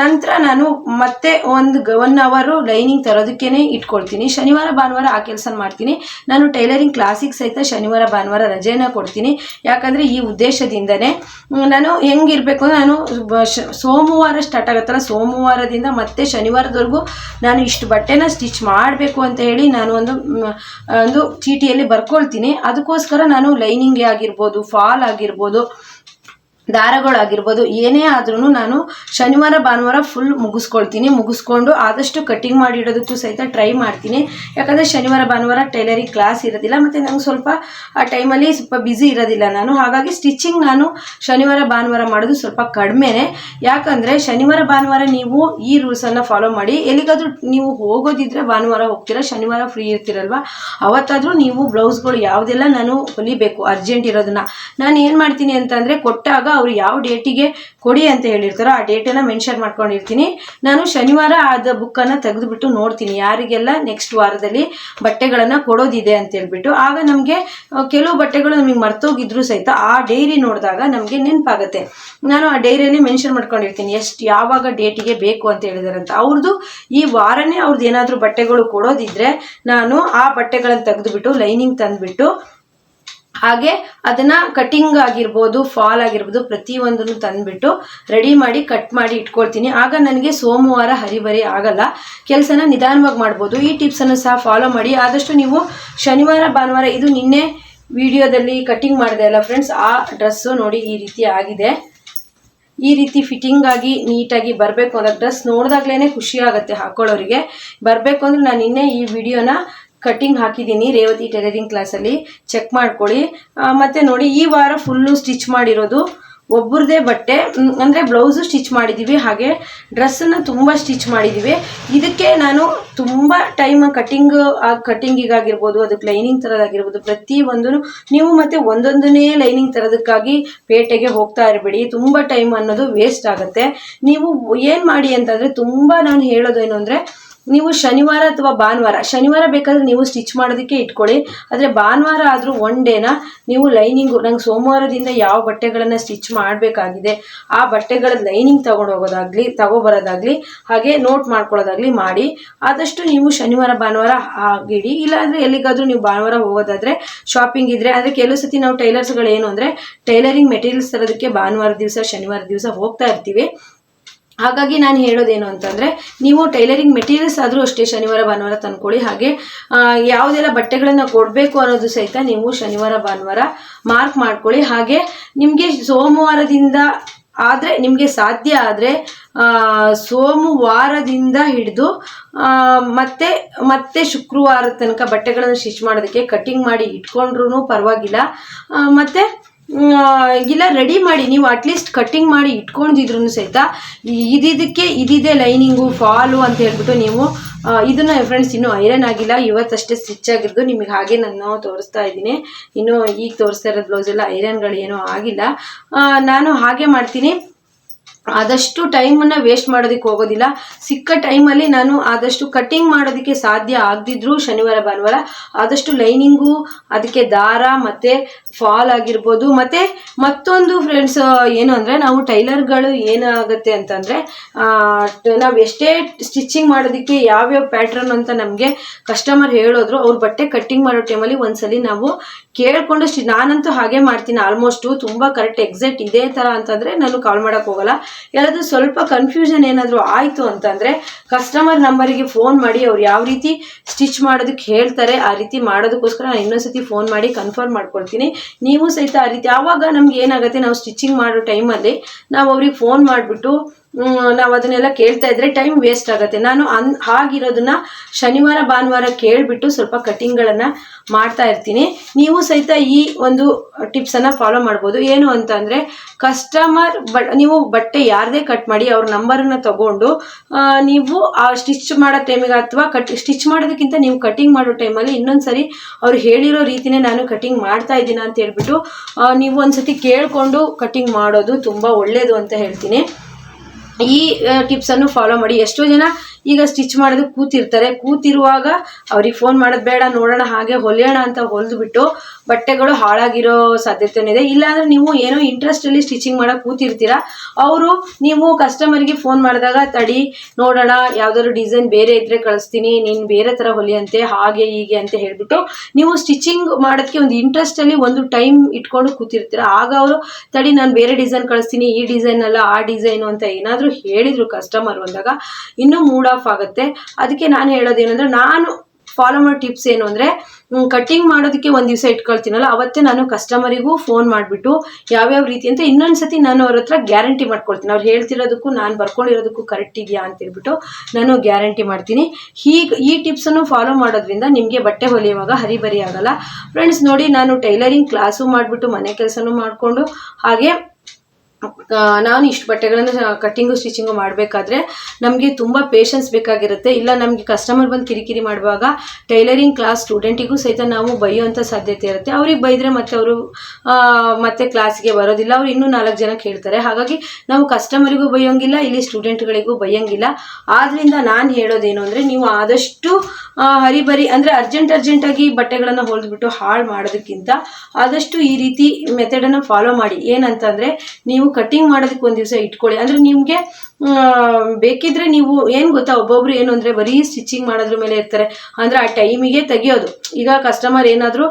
ನಂತರ ನಾನು ಮತ್ತೆ ಒಂದು ಒನ್ ಅವರು ಲೈನಿಂಗ್ ತರೋದಕ್ಕೇ ಇಟ್ಕೊಳ್ತೀನಿ. ಶನಿವಾರ, ಭಾನುವಾರ ಆ ಕೆಲಸ ಮಾಡ್ತೀನಿ. ನಾನು ಟೈಲರಿಂಗ್ ಕ್ಲಾಸಿಗೆ ಸಹಿತ ಶನಿವಾರ, ಭಾನುವಾರ ರಜೆನ ಕೊಡ್ತೀನಿ. ಯಾಕಂದರೆ ಈ ಉದ್ದೇಶದಿಂದನೇ ನಾನು ಹೆಂಗಿರಬೇಕು, ನಾನು ಸೋಮವಾರ ಸ್ಟಾರ್ಟ್ ಆಗುತ್ತಲ್ಲ, ಸೋಮವಾರದಿಂದ ಮತ್ತೆ ಶನಿವಾರದವರೆಗೂ ನಾನು ಇಷ್ಟು ಬಟ್ಟೆನ ಸ್ಟಿಚ್ ಮಾಡಬೇಕು ಅಂತ ಹೇಳಿ ನಾನು ಒಂದು ಒಂದು ಚೀಟಿಯಲ್ಲಿ ಬರ್ಕೊಳ್ತೀನಿ. ಅದಕ್ಕೋಸ್ಕರ ನಾನು ಲೈನಿಂಗ್ ಆಗಿರ್ಬೋದು ಫಾಲ್ ಆಗಿರ್ಬೋದು ದಾರಗಳಾಗಿರ್ಬೋದು, ಏನೇ ಆದ್ರೂ ನಾನು ಶನಿವಾರ, ಭಾನುವಾರ ಫುಲ್ ಮುಗಿಸ್ಕೊಳ್ತೀನಿ. ಮುಗಿಸ್ಕೊಂಡು ಆದಷ್ಟು ಕಟ್ಟಿಂಗ್ ಮಾಡಿ ಇಡೋದಕ್ಕೂ ಸಹಿತ ಟ್ರೈ ಮಾಡ್ತೀನಿ. ಯಾಕಂದರೆ ಶನಿವಾರ, ಭಾನುವಾರ ಟೈಲರಿಂಗ್ ಕ್ಲಾಸ್ ಇರೋದಿಲ್ಲ, ಮತ್ತು ನಂಗೆ ಸ್ವಲ್ಪ, ಆ ಟೈಮಲ್ಲಿ ಸ್ವಲ್ಪ ಬ್ಯುಸಿ ಇರೋದಿಲ್ಲ ನಾನು. ಹಾಗಾಗಿ ಸ್ಟಿಚಿಂಗ್ ನಾನು ಶನಿವಾರ, ಭಾನುವಾರ ಮಾಡೋದು ಸ್ವಲ್ಪ ಕಡಿಮೆನೇ. ಯಾಕಂದರೆ ಶನಿವಾರ, ಭಾನುವಾರ ನೀವು ಈ ರೂಲ್ಸನ್ನು ಫಾಲೋ ಮಾಡಿ. ಎಲ್ಲಿಗಾದರೂ ನೀವು ಹೋಗೋದಿದ್ರೆ ಭಾನುವಾರ ಹೋಗ್ತೀರ, ಶನಿವಾರ ಫ್ರೀ ಇರ್ತೀರಲ್ವ? ಅವತ್ತಾದರೂ ನೀವು ಬ್ಲೌಸ್ಗಳು ಯಾವುದೆಲ್ಲ ನಾನು ಹೊಲಿಬೇಕು ಅರ್ಜೆಂಟ್ ಇರೋದನ್ನ. ನಾನು ಏನು ಮಾಡ್ತೀನಿ ಅಂತಂದರೆ, ಕೊಟ್ಟಾಗ ಅವರು ಯಾವ ಡೇಟಿಗೆ ಕೊಡಿ ಅಂತ ಹೇಳಿರ್ತಾರೋ ಆ ಡೇಟನ್ನು ಮೆನ್ಷನ್ ಮಾಡ್ಕೊಂಡಿರ್ತೀನಿ. ನಾನು ಶನಿವಾರ ಆದ ಬುಕ್ಕನ್ನು ತೆಗೆದುಬಿಟ್ಟು ನೋಡ್ತೀನಿ. ಯಾರಿಗೆಲ್ಲ ನೆಕ್ಸ್ಟ್ ವಾರದಲ್ಲಿ ಬಟ್ಟೆಗಳನ್ನು ಕೊಡೋದಿದೆ ಅಂತ ಹೇಳ್ಬಿಟ್ಟು. ಆಗ ನಮಗೆ ಕೆಲವು ಬಟ್ಟೆಗಳು ನಮಗೆ ಮರ್ತೋಗಿದ್ರು ಸಹಿತ ಆ ಡೈರಿ ನೋಡಿದಾಗ ನಮಗೆ ನೆನಪಾಗುತ್ತೆ. ನಾನು ಆ ಡೈರಿಯಲ್ಲಿ ಮೆನ್ಷನ್ ಮಾಡ್ಕೊಂಡಿರ್ತೀನಿ. ಎಷ್ಟು, ಯಾವಾಗ ಡೇಟಿಗೆ ಬೇಕು ಅಂತ ಹೇಳಿದಾರೆ ಅಂತ ಅವ್ರದ್ದು ಈ ವಾರನೇ ಅವ್ರದ್ದು ಏನಾದರೂ ಬಟ್ಟೆಗಳು ಕೊಡೋದಿದ್ರೆ ನಾನು ಆ ಬಟ್ಟೆಗಳನ್ನು ತೆಗೆದುಬಿಟ್ಟು ಲೈನಿಂಗ್ ತಂದುಬಿಟ್ಟು ಹಾಗೆ ಅದನ್ನ ಕಟಿಂಗ್ ಆಗಿರ್ಬೋದು ಫಾಲ್ ಆಗಿರ್ಬೋದು ಪ್ರತಿಯೊಂದನ್ನು ತಂದ್ಬಿಟ್ಟು ರೆಡಿ ಮಾಡಿ ಕಟ್ ಮಾಡಿ ಇಟ್ಕೊಳ್ತೀನಿ. ಆಗ ನನಗೆ ಸೋಮವಾರ ಹರಿಬರಿ ಆಗಲ್ಲ. ಕೆಲಸನ ನಿಧಾನವಾಗಿ ಮಾಡ್ಬೋದು. ಈ ಟಿಪ್ಸನ್ನು ಸಹ ಫಾಲೋ ಮಾಡಿ. ಆದಷ್ಟು ನೀವು ಶನಿವಾರ, ಭಾನುವಾರ ಇದು ನಿನ್ನೆ ವಿಡಿಯೋದಲ್ಲಿ ಕಟಿಂಗ್ ಮಾಡಿದೆ ಅಲ್ಲ ಫ್ರೆಂಡ್ಸ್ ಆ ಡ್ರೆಸ್ಸು ನೋಡಿ ಈ ರೀತಿ ಆಗಿದೆ. ಈ ರೀತಿ ಫಿಟ್ಟಿಂಗ್ ಆಗಿ ನೀಟಾಗಿ ಬರಬೇಕು ಅನ್ನೋ ಡ್ರೆಸ್ ನೋಡಿದಾಗ್ಲೇ ಖುಷಿ ಆಗುತ್ತೆ ಹಾಕೊಳ್ಳೋರಿಗೆ ಬರಬೇಕು ಅಂದ್ರೆ ನಾನು ನಿನ್ನೆ ಈ ವಿಡಿಯೋನ ಕಟ್ಟಿಂಗ್ ಹಾಕಿದ್ದೀನಿ ರೇವತಿ ಟೈಲರಿಂಗ್ ಕ್ಲಾಸಲ್ಲಿ ಚೆಕ್ ಮಾಡ್ಕೊಳ್ಳಿ. ಮತ್ತು ನೋಡಿ, ಈ ವಾರ ಫುಲ್ಲು ಸ್ಟಿಚ್ ಮಾಡಿರೋದು ಒಬ್ಬರದೇ ಬಟ್ಟೆ ಅಂದರೆ ಬ್ಲೌಸು ಸ್ಟಿಚ್ ಮಾಡಿದ್ದೀವಿ ಹಾಗೆ ಡ್ರೆಸ್ಸನ್ನು ತುಂಬ ಸ್ಟಿಚ್ ಮಾಡಿದ್ದೀವಿ ಇದಕ್ಕೆ ನಾನು ತುಂಬ ಟೈಮ್ ಕಟ್ಟಿಂಗ್ ಕಟ್ಟಿಂಗಿಗಾಗಿರ್ಬೋದು ಅದಕ್ಕೆ ಲೈನಿಂಗ್ ಥರದಾಗಿರ್ಬೋದು ಪ್ರತಿ ಒಂದೂ ನೀವು ಮತ್ತೆ ಒಂದೊಂದನೇ ಲೈನಿಂಗ್ ಥರದಕ್ಕಾಗಿ ಪೇಟೆಗೆ ಹೋಗ್ತಾ ಇರಬೇಡಿ. ತುಂಬ ಟೈಮ್ ಅನ್ನೋದು ವೇಸ್ಟ್ ಆಗುತ್ತೆ. ನೀವು ಏನು ಮಾಡಿ ಅಂತಂದರೆ ತುಂಬ ನಾನು ಹೇಳೋದು ಏನು ಅಂದರೆ ನೀವು ಶನಿವಾರ ಅಥವಾ ಭಾನುವಾರ, ಶನಿವಾರ ಬೇಕಾದ್ರೆ ನೀವು ಸ್ಟಿಚ್ ಮಾಡೋದಕ್ಕೆ ಇಟ್ಕೊಳ್ಳಿ. ಆದರೆ ಭಾನುವಾರ ಆದರೂ ಒನ್ ಡೇನ ನೀವು ಲೈನಿಂಗು ನಂಗೆ ಸೋಮವಾರದಿಂದ ಯಾವ ಬಟ್ಟೆಗಳನ್ನು ಸ್ಟಿಚ್ ಮಾಡಬೇಕಾಗಿದೆ, ಆ ಬಟ್ಟೆಗಳ ಲೈನಿಂಗ್ ತಗೊಂಡು ಹೋಗೋದಾಗ್ಲಿ, ತಗೊಬರೋದಾಗ್ಲಿ, ಹಾಗೆ ನೋಟ್ ಮಾಡ್ಕೊಳ್ಳೋದಾಗಲಿ ಮಾಡಿ. ಆದಷ್ಟು ನೀವು ಶನಿವಾರ, ಭಾನುವಾರ ಆಗಿಡಿ. ಇಲ್ಲಾಂದರೆ ಎಲ್ಲಿಗಾದರೂ ನೀವು ಭಾನುವಾರ ಹೋಗೋದಾದ್ರೆ ಶಾಪಿಂಗ್ ಇದ್ರೆ ಅಂದರೆ ಕೆಲವು ಸತಿ ನಾವು ಟೈಲರ್ಸ್ಗಳು ಏನು ಅಂದರೆ ಟೈಲರಿಂಗ್ ಮೆಟೀರಿಯಲ್ಸ್ ತರೋದಕ್ಕೆ ಭಾನುವಾರ ದಿವಸ, ಶನಿವಾರ ದಿವಸ ಹೋಗ್ತಾ ಇರ್ತೀವಿ. ಹಾಗಾಗಿ ನಾನು ಹೇಳೋದೇನು ಅಂತಂದರೆ, ನೀವು ಟೈಲರಿಂಗ್ ಮೆಟೀರಿಯಲ್ಸ್ ಆದರೂ ಅಷ್ಟೇ ಶನಿವಾರ, ಭಾನುವಾರ ತಂದ್ಕೊಳ್ಳಿ. ಹಾಗೆ ಯಾವುದೆಲ್ಲ ಬಟ್ಟೆಗಳನ್ನು ಕೊಡಬೇಕು ಅನ್ನೋದು ಸಹಿತ ನೀವು ಶನಿವಾರ, ಭಾನುವಾರ ಮಾರ್ಕ್ ಮಾಡ್ಕೊಳ್ಳಿ. ಹಾಗೆ, ನಿಮಗೆ ಸೋಮವಾರದಿಂದ ಆದರೆ, ನಿಮಗೆ ಸಾಧ್ಯ ಆದರೆ ಸೋಮವಾರದಿಂದ ಹಿಡಿದು ಮತ್ತೆ ಮತ್ತೆ ಶುಕ್ರವಾರ ತನಕ ಬಟ್ಟೆಗಳನ್ನು ಸ್ಟಿಚ್ ಮಾಡೋದಕ್ಕೆ ಕಟ್ಟಿಂಗ್ ಮಾಡಿ ಇಟ್ಕೊಂಡ್ರೂ ಪರವಾಗಿಲ್ಲ. ಮತ್ತು ಇಲ್ಲ ರೆಡಿ ಮಾಡಿ, ನೀವು ಅಟ್ಲೀಸ್ಟ್ ಕಟ್ಟಿಂಗ್ ಮಾಡಿ ಇಟ್ಕೊಂಡಿದ್ರು ಸಹಿತ ಇದಿದಕ್ಕೆ ಇದಿದೆ ಲೈನಿಂಗು ಫಾಲು ಅಂತ ಹೇಳ್ಬಿಟ್ಟು ನೀವು ಇದನ್ನ ಫ್ರೆಂಡ್ಸ್ ಇನ್ನೂ ಐರನ್ ಆಗಿಲ್ಲ, ಇವತ್ತಷ್ಟೇ ಸ್ಟಿಚ್ ಆಗಿರೋದು, ನಿಮಗೆ ಹಾಗೆ ನಾನು ತೋರಿಸ್ತಾ ಇದ್ದೀನಿ. ಇನ್ನೂ ಈಗ ತೋರಿಸ್ತಾ ಇರೋ ಬ್ಲೌಸ್ ಎಲ್ಲ ಐರನ್ಗಳು ಏನೂ ಆಗಿಲ್ಲ. ನಾನು ಹಾಗೆ ಮಾಡ್ತೀನಿ. ಆದಷ್ಟು ಟೈಮನ್ನು ವೇಸ್ಟ್ ಮಾಡೋದಕ್ಕೆ ಹೋಗೋದಿಲ್ಲ. ಸಿಕ್ಕ ಟೈಮಲ್ಲಿ ನಾನು ಆದಷ್ಟು ಕಟ್ಟಿಂಗ್ ಮಾಡೋದಕ್ಕೆ ಸಾಧ್ಯ ಆಗದಿದ್ರು ಶನಿವಾರ, ಭಾನುವಾರ ಆದಷ್ಟು ಲೈನಿಂಗು ಅದಕ್ಕೆ ದಾರ ಮತ್ತು ಫಾಲ್ ಆಗಿರ್ಬೋದು. ಮತ್ತು ಮತ್ತೊಂದು ಫ್ರೆಂಡ್ಸ್ ಏನು ಅಂದರೆ ನಾವು ಟೈಲರ್ಗಳು ಏನಾಗುತ್ತೆ ಅಂತಂದರೆ ನಾವು ಎಷ್ಟೇ ಸ್ಟಿಚಿಂಗ್ ಮಾಡೋದಕ್ಕೆ ಯಾವ್ಯಾವ ಪ್ಯಾಟ್ರನ್ ಅಂತ ನಮಗೆ ಕಸ್ಟಮರ್ ಹೇಳಿದ್ರು, ಅವ್ರ ಬಟ್ಟೆ ಕಟ್ಟಿಂಗ್ ಮಾಡೋ ಟೈಮಲ್ಲಿ ಒಂದ್ಸಲಿ ನಾವು ಕೇಳಿಕೊಂಡು, ನಾನಂತೂ ಹಾಗೆ ಮಾಡ್ತೀನಿ. ಆಲ್ಮೋಸ್ಟು ತುಂಬ ಕರೆಕ್ಟ್ ಎಕ್ಸಾಕ್ಟ್ ಇದೇ ಥರ ಅಂತಂದರೆ ನಾನು ಕಾಲ್ ಮಾಡೋಕ್ಕೆ ಹೋಗಲ್ಲ ಯಾರಾದರೂ ಸ್ವಲ್ಪ ಕನ್ಫ್ಯೂಷನ್ ಏನಾದರೂ ಆಯಿತು ಅಂತಂದರೆ ಕಸ್ಟಮರ್ ನಂಬರಿಗೆ ಫೋನ್ ಮಾಡಿ, ಅವ್ರು ಯಾವ ರೀತಿ ಸ್ಟಿಚ್ ಮಾಡೋದಕ್ಕೆ ಹೇಳ್ತಾರೆ, ಆ ರೀತಿ ಮಾಡೋದಕ್ಕೋಸ್ಕರ ನಾನು ಇನ್ನೊಂದ್ಸತಿ ಫೋನ್ ಮಾಡಿ ಕನ್ಫರ್ಮ್ ಮಾಡ್ಕೊಳ್ತೀನಿ ನೀವು ಸಹಿತ ಆ ರೀತಿ, ಆವಾಗ ನಮ್ಗೆ ಏನಾಗುತ್ತೆ, ನಾವು ಸ್ಟಿಚಿಂಗ್ ಮಾಡೋ ಟೈಮಲ್ಲಿ ನಾವು ಅವ್ರಿಗೆ ಫೋನ್ ಮಾಡಿಬಿಟ್ಟು ನಾವು ಅದನ್ನೆಲ್ಲ ಕೇಳ್ತಾ ಇದ್ರೆ ಟೈಮ್ ವೇಸ್ಟ್ ಆಗುತ್ತೆ. ನಾನು ಅನ್, ಹಾಗಿರೋದನ್ನ ಶನಿವಾರ, ಭಾನುವಾರ ಕೇಳಿಬಿಟ್ಟು ಸ್ವಲ್ಪ ಕಟಿಂಗ್ಗಳನ್ನು ಮಾಡ್ತಾ ಇರ್ತೀನಿ. ನೀವು ಸಹಿತ ಈ ಒಂದು ಟಿಪ್ಸನ್ನು ಫಾಲೋ ಮಾಡ್ಬೋದು. ಏನು ಅಂತ ಅಂದರೆ ಕಸ್ಟಮರ್ ನೀವು ಬಟ್ಟೆ ಯಾರದೇ ಕಟ್ ಮಾಡಿ ಅವ್ರ ನಂಬರನ್ನು ತಗೊಂಡು ನೀವು ಆ ಸ್ಟಿಚ್ ಮಾಡೋ ಟೈಮಿಗೆ ಅಥವಾ ಕಟ್ ಸ್ಟಿಚ್ ಮಾಡೋದಕ್ಕಿಂತ ನೀವು ಕಟಿಂಗ್ ಮಾಡೋ ಟೈಮಲ್ಲಿ ಇನ್ನೊಂದು ಸರಿ ಅವ್ರು ಹೇಳಿರೋ ರೀತಿನೇ ನಾನು ಕಟಿಂಗ್ ಮಾಡ್ತಾ ಇದ್ದೀನಿ ಅಂತ ಹೇಳ್ಬಿಟ್ಟು ನೀವು ಒಂದ್ಸತಿ ಕೇಳಿಕೊಂಡು ಕಟಿಂಗ್ ಮಾಡೋದು ತುಂಬ ಒಳ್ಳೆಯದು ಅಂತ ಹೇಳ್ತೀನಿ. ಈ ಟಿಪ್ಸನ್ನು ಫಾಲೋ ಮಾಡಿ. ಎಷ್ಟೋ ಜನ ಈಗ ಸ್ಟಿಚ್ ಮಾಡೋದು ಕೂತಿರ್ತಾರೆ. ಕೂತಿರುವಾಗ ಅವ್ರಿಗೆ ಫೋನ್ ಮಾಡೋದು ಬೇಡ, ನೋಡೋಣ ಹಾಗೆ ಹೊಲಿಯೋಣ ಅಂತ ಹೊಲಿದ್ಬಿಟ್ಟು ಬಟ್ಟೆಗಳು ಹಾಳಾಗಿರೋ ಸಾಧ್ಯತೆನೂ ಇದೆ ಇಲ್ಲಾಂದ್ರೆ ನೀವು ಏನೋ ಇಂಟ್ರೆಸ್ಟಲ್ಲಿ ಸ್ಟಿಚಿಂಗ್ ಮಾಡೋಕೆ ಕೂತಿರ್ತೀರ. ಅವರು ನೀವು ಕಸ್ಟಮರ್ಗೆ ಫೋನ್ ಮಾಡಿದಾಗ, ತಡಿ, ನೋಡೋಣ, ಯಾವ್ದಾದ್ರು ಡಿಸೈನ್ ಬೇರೆ ಇದ್ರೆ ಕಳಿಸ್ತೀನಿ, ನೀನು ಬೇರೆ ಥರ ಹೊಲಿಯಂತೆ, ಹಾಗೆ, ಹೀಗೆ ಅಂತ ಹೇಳ್ಬಿಟ್ಟು ನೀವು ಸ್ಟಿಚಿಂಗ್ ಮಾಡೋದಕ್ಕೆ ಒಂದು ಇಂಟ್ರೆಸ್ಟಲ್ಲಿ ಒಂದು ಟೈಮ್ ಇಟ್ಕೊಂಡು ಕೂತಿರ್ತೀರ. ಆಗ ಅವರು, ತಡಿ, ನಾನು ಬೇರೆ ಡಿಸೈನ್ ಕಳಿಸ್ತೀನಿ, ಈ ಡಿಸೈನ್ ಅಲ್ಲ, ಆ ಡಿಸೈನು ಅಂತ ಏನಾದರೂ ಹೇಳಿದ್ರು ಕಸ್ಟಮರ್ ಬಂದಾಗ, ಇನ್ನೂ ಮೂಡ್ ಆಫ್ ಆಗುತ್ತೆ. ಅದಕ್ಕೆ ನಾನು ಹೇಳೋದೇನೆಂದ್ರೆ ನಾನು ಫಾಲೋ ಮಾಡೋ ಟಿಪ್ಸ್ ಏನು ಅಂದರೆ ಕಟ್ಟಿಂಗ್ ಮಾಡೋದಕ್ಕೆ ಒಂದು ದಿವಸ ಇಟ್ಕೊಳ್ತೀನಲ್ಲ, ಅವತ್ತೇ ನಾನು ಕಸ್ಟಮರಿಗೂ ಫೋನ್ ಮಾಡಿಬಿಟ್ಟು ಯಾವ್ಯಾವ ರೀತಿ ಅಂತ ಇನ್ನೊಂದು ಸತಿ ನಾನು ಅವ್ರ ಹತ್ರ ಗ್ಯಾರಂಟಿ ಮಾಡ್ಕೊಳ್ತೀನಿ. ಅವ್ರು ಹೇಳ್ತಿರೋದಕ್ಕೂ ನಾನು ಬರ್ಕೊಂಡಿರೋದಕ್ಕೂ ಕರೆಕ್ಟ್ ಇದೆಯಾ ಅಂತ ಹೇಳ್ಬಿಟ್ಟು ನಾನು ಗ್ಯಾರಂಟಿ ಮಾಡ್ತೀನಿ. ಹೀಗೆ, ಈ ಟಿಪ್ಸನ್ನು ಫಾಲೋ ಮಾಡೋದ್ರಿಂದ ನಿಮಗೆ ಬಟ್ಟೆ ಹೊಲಿಯುವಾಗ ಹರಿಬರಿ ಆಗಲ್ಲ. ಫ್ರೆಂಡ್ಸ್ ನೋಡಿ ನಾನು ಟೈಲರಿಂಗ್ ಕ್ಲಾಸು ಮಾಡಿಬಿಟ್ಟು ಮನೆ ಕೆಲಸನೂ ಮಾಡಿಕೊಂಡು, ಹಾಗೆ ನಾನು ಇಷ್ಟು ಬಟ್ಟೆಗಳನ್ನು ಕಟ್ಟಿಂಗು ಸ್ಟಿಚಿಂಗು ಮಾಡಬೇಕಾದ್ರೆ ನಮಗೆ ತುಂಬ ಪೇಷನ್ಸ್ ಬೇಕಾಗಿರುತ್ತೆ. ಇಲ್ಲ, ನಮಗೆ ಕಸ್ಟಮರ್ ಬಂದು ಕಿರಿಕಿರಿ ಮಾಡುವಾಗ ಟೈಲರಿಂಗ್ ಕ್ಲಾಸ್ ಸ್ಟೂಡೆಂಟಿಗೂ ಸಹಿತ ನಾವು ಬೈಯುವಂಥ ಸಾಧ್ಯತೆ ಇರುತ್ತೆ. ಅವ್ರಿಗೆ ಬೈದರೆ ಮತ್ತೆ ಅವರು ಮತ್ತೆ ಕ್ಲಾಸ್ಗೆ ಬರೋದಿಲ್ಲ. ಅವ್ರು ಇನ್ನೂ ನಾಲ್ಕು ಜನ ಕೇಳ್ತಾರೆ. ಹಾಗಾಗಿ ನಾವು ಕಸ್ಟಮರಿಗೂ ಬೈಯೋಂಗಿಲ್ಲ, ಇಲ್ಲಿ ಸ್ಟೂಡೆಂಟ್ಗಳಿಗೂ ಬೈಯೋಂಗಿಲ್ಲ. ಆದ್ದರಿಂದ ನಾನು ಹೇಳೋದೇನು ಅಂದರೆ ನೀವು ಆದಷ್ಟು ಹರಿಬರಿ ಅಂದರೆ ಅರ್ಜೆಂಟ್ ಅರ್ಜೆಂಟಾಗಿ ಬಟ್ಟೆಗಳನ್ನು ಹೊಲಿದ್ಬಿಟ್ಟು ಹಾಳು ಮಾಡೋದಕ್ಕಿಂತ ಆದಷ್ಟು ಈ ರೀತಿ ಮೆಥಡನ್ನು ಫಾಲೋ ಮಾಡಿ. ಏನಂತಂದರೆ ನೀವು ಕಟ್ಟಿಂಗ್ ಮಾಡೋದಕ್ಕೆ ಒಂದು ದಿವಸ ಇಟ್ಕೊಳ್ಳಿ. ಅಂದರೆ ನಿಮಗೆ ಬೇಕಿದ್ರೆ ನೀವು ಏನು ಗೊತ್ತಾ, ಒಬ್ಬೊಬ್ರು ಏನು ಅಂದರೆ ಬರೀ ಸ್ಟಿಚಿಂಗ್ ಮಾಡೋದ್ರ ಮೇಲೆ ಇರ್ತಾರೆ. ಅಂದರೆ ಆ ಟೈಮಿಗೆ ತೆಗಿಯೋದು. ಈಗ ಕಸ್ಟಮರ್ ಏನಾದರೂ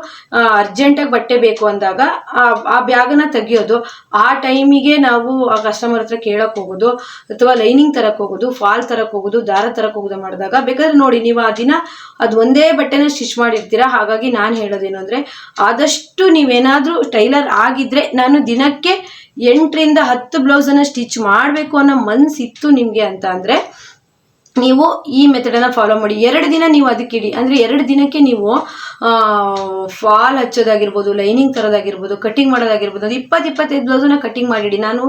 ಅರ್ಜೆಂಟಾಗಿ ಬಟ್ಟೆ ಬೇಕು ಅಂದಾಗ, ಆ- ಬ್ಯಾಗನ್ನ ತೆಗಿಯೋದು. ಆ ಟೈಮಿಗೆ ನಾವು ಆ ಕಸ್ಟಮರ್ ಹತ್ರ ಕೇಳಕ್ಕೆ ಹೋಗೋದು, ಅಥವಾ ಲೈನಿಂಗ್ ತರಕ್ಕೆ ಹೋಗೋದು ಫಾಲ್ ತರಕ್ಕೆ ಹೋಗೋದು, ದಾರ ತರಕ್ಕೆ ಹೋಗೋದು ಮಾಡಿದಾಗ, ಬೇಕಾದ್ರೆ ನೋಡಿ, ನೀವು ಆ ದಿನ ಅದು ಒಂದೇ ಬಟ್ಟೆನ ಸ್ಟಿಚ್ ಮಾಡಿರ್ತೀರಾ? ಹಾಗಾಗಿ ನಾನು ಹೇಳೋದೇನು ಅಂದರೆ, ಆದಷ್ಟು ನೀವೇನಾದರೂ ಟೈಲರ್ ಆಗಿದ್ರೆ ನಾನು ದಿನಕ್ಕೆ ಎಂಟರಿಂದ ಹತ್ತು ಬ್ಲೌಸನ್ನು ಸ್ಟಿಚ್ ಮಾಡಬೇಕು ಅನ್ನೋ ಮನಸ್ಸಿತ್ತು ನಿಮಗೆ ಅಂತ ಅಂದರೆ, ನೀವು ಈ ಮೆಥಡನ್ನು ಫಾಲೋ ಮಾಡಿ. ಎರಡು ದಿನ ನೀವು ಅದಕ್ಕೆ ಇಡಿ. ಅಂದರೆ ಎರಡು ದಿನಕ್ಕೆ ನೀವು ಫಾಲ್ ಹಚ್ಚೋದಾಗಿರ್ಬೋದು ಲೈನಿಂಗ್ ತರೋದಾಗಿರ್ಬೋದು ಕಟಿಂಗ್ ಮಾಡೋದಾಗಿರ್ಬೋದು, ಅದು ಇಪ್ಪತ್ತು ಇಪ್ಪತ್ತೈದು ಬ್ಲೌಸನ್ನ ಕಟ್ಟಿಂಗ್ ಮಾಡಿಡಿ. ನಾನು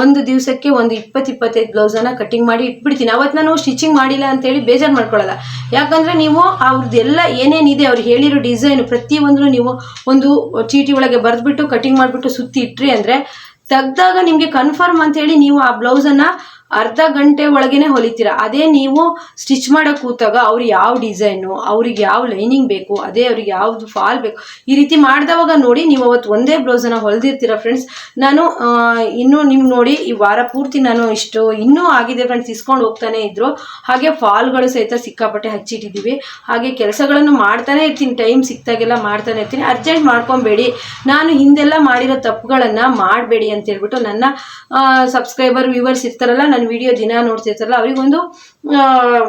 ಒಂದು ದಿವಸಕ್ಕೆ ಒಂದು ಇಪ್ಪತ್ತು ಇಪ್ಪತ್ತೈದು ಬ್ಲೌಸನ್ನು ಕಟಿಂಗ್ ಮಾಡಿ ಇಟ್ಬಿಡ್ತೀನಿ. ಅವತ್ತು ನಾನು ಸ್ಟಿಚಿಂಗ್ ಮಾಡಿಲ್ಲ ಅಂತೇಳಿ ಬೇಜಾರು ಮಾಡ್ಕೊಳ್ಳಲ್ಲ ಯಾಕಂದರೆ ನೀವು ಅವ್ರದ್ದೆಲ್ಲ ಏನೇನಿದೆ, ಅವ್ರು ಹೇಳಿರೋ ಡಿಸೈನು ಪ್ರತಿಯೊಂದನ್ನು ನೀವು ಒಂದು ಚೀಟಿ ಒಳಗೆ ಬರೆದ್ಬಿಟ್ಟು ಕಟ್ಟಿಂಗ್ ಮಾಡಿಬಿಟ್ಟು ಸುತ್ತಿ ಇಟ್ರಿ ಅಂದರೆ ತೆಗ್ದಾಗ ನಿಮಗೆ ಕನ್ಫರ್ಮ್ ಅಂತ ಹೇಳಿ ನೀವು ಆ ಬ್ಲೌಸನ್ನು ಅರ್ಧ ಗಂಟೆ ಒಳಗೇನೆ ಹೊಲಿತೀರ. ಅದೇ ನೀವು ಸ್ಟಿಚ್ ಮಾಡೋ ಕೂತಾಗ ಅವ್ರು ಯಾವ ಡಿಸೈನು ಅವ್ರಿಗೆ ಯಾವ ಲೈನಿಂಗ್ ಬೇಕು, ಅದೇ ಅವ್ರಿಗೆ ಯಾವ್ದು ಫಾಲ್ ಬೇಕು, ಈ ರೀತಿ ಮಾಡಿದವಾಗ ನೋಡಿ ನೀವು ಅವತ್ತು ಒಂದೇ ಬ್ಲೌಸನ್ನು ಹೊಲಿದಿರ್ತೀರ ಫ್ರೆಂಡ್ಸ್ ನಾನು ಇನ್ನೂ ನಿಮ್ಗೆ ನೋಡಿ ಈ ವಾರ ಪೂರ್ತಿ ನಾನು ಇಷ್ಟು ಇನ್ನೂ ಆಗಿದೆ ಫ್ರೆಂಡ್ಸ್ ಇಸ್ಕೊಂಡು ಹೋಗ್ತಾನೆ ಇದ್ರು. ಹಾಗೆ ಫಾಲ್ಗಳು ಸಹಿತ ಸಿಕ್ಕಾಪಟ್ಟೆ ಹಚ್ಚಿಟ್ಟಿದ್ದೀವಿ. ಹಾಗೆ ಕೆಲಸಗಳನ್ನು ಮಾಡ್ತಾನೆ ಇರ್ತೀನಿ ಟೈಮ್ ಸಿಕ್ತಾಗೆಲ್ಲ ಮಾಡ್ತಾನೆ ಇರ್ತೀನಿ. ಅರ್ಜೆಂಟ್ ಮಾಡ್ಕೊಬೇಡಿ. ನಾನು ಹಿಂದೆಲ್ಲ ಮಾಡಿರೋ ತಪ್ಪುಗಳನ್ನು ಮಾಡಬೇಡಿ ಅಂತ ಹೇಳ್ಬಿಟ್ಟು ನನ್ನ ಸಬ್ಸ್ಕ್ರೈಬರ್ ವ್ಯೂವರ್ಸ್ ಇರ್ತಾರಲ್ಲ ನನ್ನ ವಿಡಿಯೋ ದಿನ ನೋಡ್ತಿರ್ತಾರಲ್ಲ ಅವರಿಗೊಂದು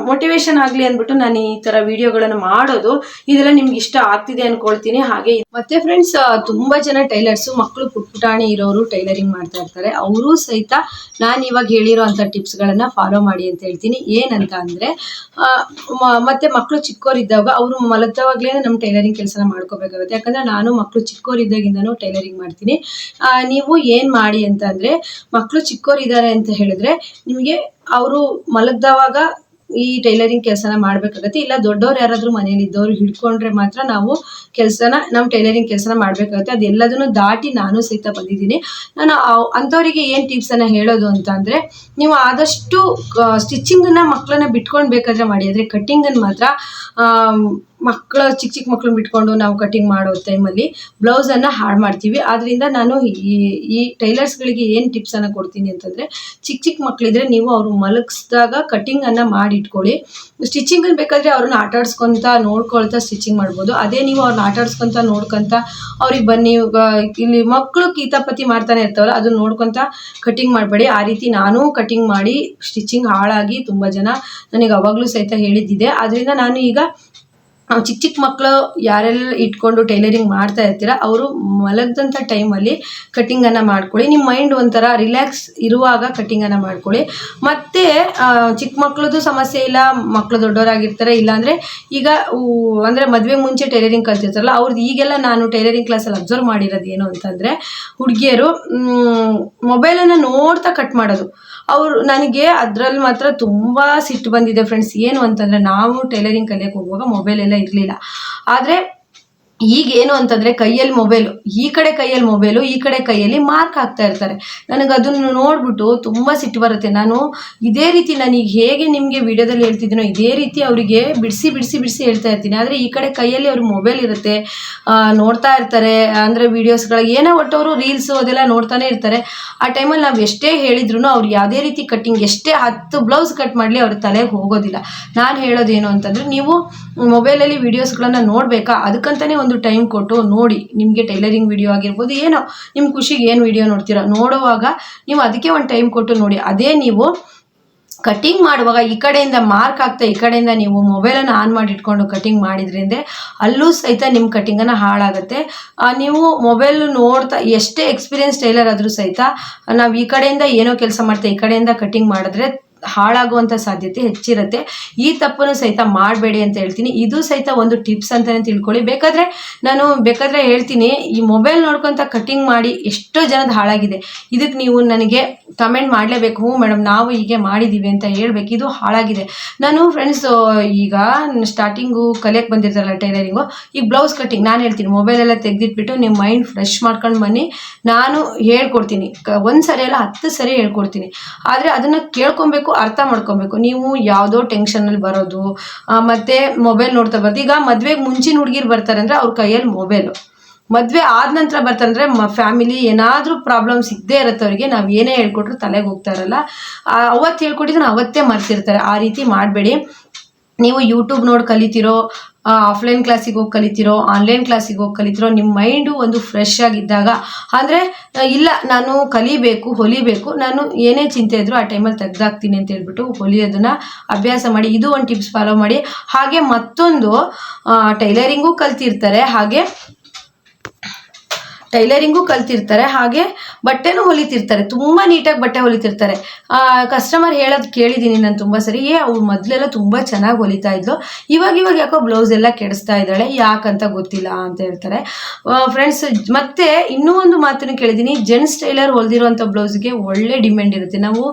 ಮೋಟಿವೇಶನ್ ಆಗಲಿ ಅಂದ್ಬಿಟ್ಟು ನಾನು ಈ ಥರ ವಿಡಿಯೋಗಳನ್ನು ಮಾಡೋದು ಇದೆಲ್ಲ ನಿಮ್ಗೆ ಇಷ್ಟ ಆಗ್ತಿದೆ ಅನ್ಕೊಳ್ತೀನಿ. ಹಾಗೆ ಮತ್ತೆ ಫ್ರೆಂಡ್ಸ್ ತುಂಬಾ ಜನ ಟೈಲರ್ಸು ಮಕ್ಕಳು ಪುಟ್ಪುಟಾಣಿ ಇರೋರು ಟೈಲರಿಂಗ್ ಮಾಡ್ತಾ ಇರ್ತಾರೆ. ಅವರು ಸಹಿತ ನಾನು ಇವಾಗ ಹೇಳಿರೋ ಅಂಥ ಟಿಪ್ಸ್ಗಳನ್ನು ಫಾಲೋ ಮಾಡಿ ಅಂತ ಹೇಳ್ತೀನಿ. ಏನಂತ ಅಂದರೆ ಮತ್ತೆ ಮಕ್ಕಳು ಚಿಕ್ಕವರಿದ್ದಾಗ ಅವರು ಮಲತವಾಗ್ಲೇ ನಮ್ಮ ಟೈಲರಿಂಗ್ ಕೆಲಸನ ಮಾಡ್ಕೋಬೇಕಾಗುತ್ತೆ. ಯಾಕಂದರೆ ನಾನು ಮಕ್ಕಳು ಚಿಕ್ಕವರಿದ್ದಾಗಿಂದನೂ ಟೈಲರಿಂಗ್ ಮಾಡ್ತೀನಿ. ನೀವು ಏನು ಮಾಡಿ ಅಂತ ಅಂದರೆ ಮಕ್ಕಳು ಚಿಕ್ಕವರಿದ್ದಾರೆ ಅಂತ ಹೇಳಿದ್ರೆ ನಿಮಗೆ ಅವರು ಮಲಗ್ದವಾಗ ಈ ಟೈಲರಿಂಗ್ ಕೆಲಸನ ಮಾಡ್ಬೇಕಾಗತ್ತೆ. ಇಲ್ಲ ದೊಡ್ಡವ್ರು ಯಾರಾದ್ರೂ ಮನೇಲಿ ಇದ್ದವ್ರು ಹಿಡ್ಕೊಂಡ್ರೆ ಮಾತ್ರ ನಾವು ಕೆಲಸನ ನಮ್ಮ ಟೈಲರಿಂಗ್ ಕೆಲಸನ ಮಾಡ್ಬೇಕಾಗತ್ತೆ. ಅದೆಲ್ಲದನ್ನು ದಾಟಿ ನಾನು ಸಹಿತ ಬಂದಿದ್ದೀನಿ. ನಾನು ಅಂತವರಿಗೆ ಏನ್ ಟಿಪ್ಸ್ ಅನ್ನ ಹೇಳೋದು ಅಂತ ಅಂದರೆ, ನೀವು ಆದಷ್ಟು ಸ್ಟಿಚಿಂಗನ್ನು ಮಕ್ಕಳನ್ನ ಬಿಟ್ಕೊಂಡ್ ಬೇಕಾದ್ರೆ ಮಾಡಿ. ಆದರೆ ಅನ್ನ ಮಾತ್ರ ಮಕ್ಕಳು ಚಿಕ್ಕ ಚಿಕ್ಕ ಮಕ್ಕಳು ಬಿಟ್ಕೊಂಡು ನಾವು ಕಟಿಂಗ್ ಮಾಡೋ ಟೈಮಲ್ಲಿ ಬ್ಲೌಸನ್ನು ಹಾಳು ಮಾಡ್ತೀವಿ. ಆದ್ದರಿಂದ ನಾನು ಈ ಈ ಟೈಲರ್ಸ್ಗಳಿಗೆ ಏನು ಟಿಪ್ಸನ್ನು ಕೊಡ್ತೀನಿ ಅಂತಂದರೆ ಚಿಕ್ಕ ಚಿಕ್ಕ ಮಕ್ಕಳಿದ್ರೆ ನೀವು ಅವರು ಮಲಗಿಸಿದಾಗ ಕಟಿಂಗನ್ನು ಮಾಡಿ ಇಟ್ಕೊಳ್ಳಿ ಸ್ಟಿಚಿಂಗ್ ಬೇಕಾದರೆ ಅವ್ರನ್ನ ಆಟ ಆಡ್ಸ್ಕೊಂತ ನೋಡ್ಕೊಳ್ತಾ ಸ್ಟಿಚಿಂಗ್ ಮಾಡ್ಬೋದು. ಅದೇ ನೀವು ಅವ್ರನ್ನ ಆಟ ಆಡ್ಸ್ಕೊಂತ ನೋಡ್ಕೊಂತ ಅವ್ರಿಗೆ ಬನ್ನಿ ಇಲ್ಲಿ ಮಕ್ಕಳು ಕೀತಾಪತಿ ಮಾಡ್ತಾನೆ ಇರ್ತಾವಲ್ಲ ಅದನ್ನ ನೋಡ್ಕೊಂತ ಕಟಿಂಗ್ ಮಾಡಬೇಡಿ. ಆ ರೀತಿ ನಾನು ಕಟಿಂಗ್ ಮಾಡಿ ಸ್ಟಿಚಿಂಗ್ ಹಾಳಾಗಿ ತುಂಬ ಜನ ನನಗೆ ಅವಾಗಲೂ ಸಹಿತ ಹೇಳಿದ್ದಿದೆ. ಆದ್ದರಿಂದ ನಾನು ಈಗ ಚಿಕ್ಕ ಚಿಕ್ಕ ಮಕ್ಕಳು ಯಾರೆಲ್ಲ ಇಟ್ಕೊಂಡು ಟೈಲರಿಂಗ್ ಮಾಡ್ತಾ ಇರ್ತೀರ, ಅವರು ಮಲಗಿದಂಥ ಟೈಮಲ್ಲಿ ಕಟ್ಟಿಂಗನ್ನು ಮಾಡ್ಕೊಳ್ಳಿ. ನಿಮ್ಮ ಮೈಂಡ್ ಒಂಥರ ರಿಲ್ಯಾಕ್ಸ್ ಇರುವಾಗ ಕಟ್ಟಿಂಗನ್ನು ಮಾಡ್ಕೊಳ್ಳಿ. ಮತ್ತು ಚಿಕ್ಕ ಮಕ್ಕಳದ್ದು ಸಮಸ್ಯೆ ಇಲ್ಲ ಮಕ್ಕಳು ದೊಡ್ಡವರಾಗಿರ್ತಾರೆ, ಇಲ್ಲಾಂದರೆ ಈಗ ಅಂದರೆ ಮದುವೆ ಮುಂಚೆ ಟೈಲರಿಂಗ್ ಕಲ್ತಿರ್ತಾರಲ್ಲ ಅವ್ರದ್ದು ಈಗೆಲ್ಲ ನಾನು ಟೈಲರಿಂಗ್ ಕ್ಲಾಸಲ್ಲಿ ಅಬ್ಸರ್ವ್ ಮಾಡಿರೋದು ಏನು ಅಂತಂದರೆ, ಹುಡುಗಿಯರು ಮೊಬೈಲನ್ನು ನೋಡ್ತಾ ಕಟ್ ಮಾಡೋದು. ಅವರು, ನನಗೆ ಅದರಲ್ಲಿ ಮಾತ್ರ ತುಂಬ ಸಿಟ್ಟು ಬಂದಿದೆ ಫ್ರೆಂಡ್ಸ್ ಏನು ಅಂತಂದರೆ, ನಾವು ಟೈಲರಿಂಗ್ ಕಲಿಯೋಕೆ ಹೋಗುವಾಗ ಮೊಬೈಲ್ ಎಲ್ಲ ಇರಲಿಲ್ಲ. ಆದರೆ ಈಗ ಏನು ಅಂತಂದರೆ ಕೈಯಲ್ಲಿ ಮೊಬೈಲು ಈ ಕಡೆ ಕೈಯಲ್ಲಿ ಮೊಬೈಲು ಈ ಕಡೆ ಕೈಯಲ್ಲಿ ಮಾರ್ಕ್ ಹಾಕ್ತಾ ಇರ್ತಾರೆ. ನನಗೆ ಅದನ್ನು ನೋಡ್ಬಿಟ್ಟು ತುಂಬ ಸಿಟ್ಟು ಬರುತ್ತೆ. ನಾನು ಇದೇ ರೀತಿ ನಾನೀಗ ಹೇಗೆ ನಿಮಗೆ ವಿಡಿಯೋದಲ್ಲಿ ಹೇಳ್ತಿದ್ದೀನೋ ಇದೇ ರೀತಿ ಅವರಿಗೆ ಬಿಡಿಸಿ ಬಿಡಿಸಿ ಬಿಡಿಸಿ ಹೇಳ್ತಾ ಇರ್ತೀನಿ. ಆದರೆ ಈ ಕಡೆ ಕೈಯಲ್ಲಿ ಅವ್ರ ಮೊಬೈಲ್ ಇರುತ್ತೆ ನೋಡ್ತಾ ಇರ್ತಾರೆ. ಅಂದರೆ ವೀಡಿಯೋಸ್ಗಳು ಏನೋ ಒಟ್ಟು ಅವರು ರೀಲ್ಸು ಅದೆಲ್ಲ ನೋಡ್ತಾನೆ ಇರ್ತಾರೆ. ಆ ಟೈಮಲ್ಲಿ ನಾವು ಎಷ್ಟೇ ಹೇಳಿದ್ರು ಅವ್ರು ಯಾವುದೇ ರೀತಿ ಕಟ್ಟಿಂಗ್ ಎಷ್ಟೇ ಹತ್ತು ಬ್ಲೌಸ್ ಕಟ್ ಮಾಡಲಿ ಅವ್ರ ತಲೆಗೆ ಹೋಗೋದಿಲ್ಲ. ನಾನು ಹೇಳೋದೇನು ಅಂತಂದರೆ ನೀವು ಮೊಬೈಲಲ್ಲಿ ವೀಡಿಯೋಸ್ಗಳನ್ನು ನೋಡಬೇಕಾ? ಅದಕ್ಕಂತಲೇ ಒಂದು ಟೈಮ್ ಕೊಟ್ಟು ನೋಡಿ ನಿಮಗೆ ಟೈಲರಿಂಗ್ ವಿಡಿಯೋ ಆಗಿರ್ಬೋದು, ಏನೋ ನಿಮ್ಮ ಖುಷಿಗೆ ಏನು ವಿಡಿಯೋ ನೋಡ್ತೀರಾ ನೋಡುವಾಗ ನೀವು ಅದಕ್ಕೆ ಒಂದು ಟೈಮ್ ಕೊಟ್ಟು ನೋಡಿ. ಅದೇ ನೀವು ಕಟಿಂಗ್ ಮಾಡುವಾಗ ಈ ಕಡೆಯಿಂದ ಮಾರ್ಕ್ ಆಗ್ತಾ, ಈ ಕಡೆಯಿಂದ ನೀವು ಮೊಬೈಲನ್ನು ಆನ್ ಮಾಡಿ ಇಟ್ಕೊಂಡು ಕಟಿಂಗ್ ಮಾಡಿದ್ರಿಂದ ಅಲ್ಲೂ ಸಹಿತ ನಿಮ್ಮ ಕಟಿಂಗನ್ನು ಹಾಳಾಗುತ್ತೆ. ನೀವು ಮೊಬೈಲ್ ನೋಡ್ತಾ, ಎಷ್ಟೇ ಎಕ್ಸ್ಪೀರಿಯನ್ಸ್ ಟೈಲರ್ ಆದರೂ ಸಹಿತ ನಾವು ಈ ಕಡೆಯಿಂದ ಏನೋ ಕೆಲಸ ಮಾಡ್ತಾ, ಈ ಕಡೆಯಿಂದ ಕಟಿಂಗ್ ಮಾಡಿದ್ರೆ ಹಾಳಾಗುವಂಥ ಸಾಧ್ಯತೆ ಹೆಚ್ಚಿರುತ್ತೆ. ಈ ತಪ್ಪನ್ನು ಸಹಿತ ಮಾಡಬೇಡಿ ಅಂತ ಹೇಳ್ತೀನಿ. ಇದು ಸಹಿತ ಒಂದು ಟಿಪ್ಸ್ ಅಂತಲೇ ತಿಳ್ಕೊಳ್ಳಿ. ಬೇಕಾದರೆ ನಾನು ಬೇಕಾದರೆ ಹೇಳ್ತೀನಿ, ಈ ಮೊಬೈಲ್ ನೋಡ್ಕೊಂತ ಕಟಿಂಗ್ ಮಾಡಿ ಎಷ್ಟೋ ಜನದ ಹಾಳಾಗಿದೆ. ಇದಕ್ಕೆ ನೀವು ನನಗೆ ಕಮೆಂಟ್ ಮಾಡಲೇಬೇಕು. ಹ್ಞೂ ಮೇಡಮ್, ನಾವು ಹೀಗೆ ಮಾಡಿದ್ದೀವಿ ಅಂತ ಹೇಳ್ಬೇಕು. ಇದು ಹಾಳಾಗಿದೆ. ನಾನು ಫ್ರೆಂಡ್ಸ್ ಈಗ ಸ್ಟಾರ್ಟಿಂಗು ಕಲಿಯಕ್ಕೆ ಬಂದಿರ್ತಾರಲ್ಲ ಟೈಲರಿಂಗು ಈಗ ಬ್ಲೌಸ್ ಕಟ್ಟಿಂಗ್ ನಾನು ಹೇಳ್ತೀನಿ. ಮೊಬೈಲೆಲ್ಲ ತೆಗೆದಿಟ್ಬಿಟ್ಟು ನಿಮ್ಮ ಮೈಂಡ್ ಫ್ರೆಶ್ ಮಾಡ್ಕೊಂಡು ಬನ್ನಿ. ನಾನು ಹೇಳ್ಕೊಡ್ತೀನಿ. ಒಂದು ಸರಿ ಅಲ್ಲ ಹತ್ತು ಸರಿ ಹೇಳ್ಕೊಡ್ತೀನಿ. ಆದರೆ ಅದನ್ನು ಕೇಳ್ಕೊಬೇಕು ಅರ್ಥ ಮಾಡ್ಕೊಬೇಕು. ನೀವು ಯಾವುದೋ ಟೆನ್ಷನಲ್ಲಿ ಬರೋದು ಮತ್ತೆ ಮೊಬೈಲ್ ನೋಡ್ತಾ ಬರೋದು. ಈಗ ಮದುವೆಗೆ ಮುಂಚಿನ ಹುಡುಗಿರು ಬರ್ತಾರೆ ಅಂದ್ರೆ ಅವ್ರ ಕೈಯಲ್ಲಿ ಮೊಬೈಲು ಮದ್ವೆ ಆದ ನಂತರ ಬರ್ತಂದ್ರೆ ಮ ಫ್ಯಾಮಿಲಿ ಏನಾದರೂ ಪ್ರಾಬ್ಲಮ್ ಇದ್ದೇ ಇರುತ್ತೆ ಅವರಿಗೆ. ನಾವು ಏನೇ ಹೇಳ್ಕೊಟ್ರು ತಲೆಗೆ ಹೋಗ್ತಾ ಇರಲ್ಲ. ಅವತ್ತು ಹೇಳ್ಕೊಟ್ಟಿದ್ರೆ ಅವತ್ತೇ ಮರ್ತಿರ್ತಾರೆ. ಆ ರೀತಿ ಮಾಡಬೇಡಿ. ನೀವು ಯೂಟ್ಯೂಬ್ ನೋಡಿ ಕಲಿತಿರೋ ಆಫ್ಲೈನ್ ಕ್ಲಾಸಿಗೆ ಹೋಗಿ ಕಲಿತಿರೋ ಆನ್ಲೈನ್ ಕ್ಲಾಸಿಗೆ ಹೋಗಿ ಕಲಿತಿರೋ ನಿಮ್ಮ ಮೈಂಡು ಒಂದು ಫ್ರೆಶ್ ಆಗಿದ್ದಾಗ, ಅಂದರೆ ಇಲ್ಲ, ನಾನು ಕಲಿಬೇಕು, ಹೊಲಿಬೇಕು, ನಾನು ಏನೇ ಚಿಂತೆ ಇದ್ದರೂ ಆ ಟೈಮಲ್ಲಿ ತೆಗ್ದಾಕ್ತೀನಿ ಅಂತ ಹೇಳ್ಬಿಟ್ಟು ಹೊಲಿಯೋದನ್ನ ಅಭ್ಯಾಸ ಮಾಡಿ, ಇದು ಒಂದು ಟಿಪ್ಸ್ ಫಾಲೋ ಮಾಡಿ. ಹಾಗೆ ಮತ್ತೊಂದು ಟೈಲರಿಂಗು ಕಲ್ತಿರ್ತಾರೆ. ಹಾಗೆ ಟೈಲರಿಂಗು ಕಲ್ತಿರ್ತಾರೆ, ಹಾಗೆ ಬಟ್ಟೆನೂ ಹೊಲಿತಿರ್ತಾರೆ, ತುಂಬ ನೀಟಾಗಿ ಬಟ್ಟೆ ಹೊಲಿತಿರ್ತಾರೆ. ಕಸ್ಟಮರ್ ಹೇಳೋದು ಕೇಳಿದ್ದೀನಿ ನಾನು ತುಂಬ ಸರಿ, ಏ ಅವ್ರು ಮೊದಲೆಲ್ಲ ತುಂಬ ಚೆನ್ನಾಗಿ ಹೊಲಿತಾ ಇದ್ಲು, ಇವಾಗ ಇವಾಗ ಯಾಕೋ ಬ್ಲೌಸ್ ಎಲ್ಲ ಕೆಡಿಸ್ತಾ ಇದ್ದಾಳೆ, ಯಾಕಂತ ಗೊತ್ತಿಲ್ಲ ಅಂತ ಹೇಳ್ತಾರೆ. ಫ್ರೆಂಡ್ಸ್ ಮತ್ತೆ ಇನ್ನೂ ಒಂದು ಮಾತನ್ನು ಕೇಳಿದ್ದೀನಿ ಜೆಂಟ್ಸ್ ಟೈಲರ್ ಹೊಲ್ದಿರೋಂಥ ಬ್ಲೌಸ್ಗೆ ಒಳ್ಳೆ ಡಿಮ್ಯಾಂಡ್ ಇರುತ್ತೆ. ನಾವು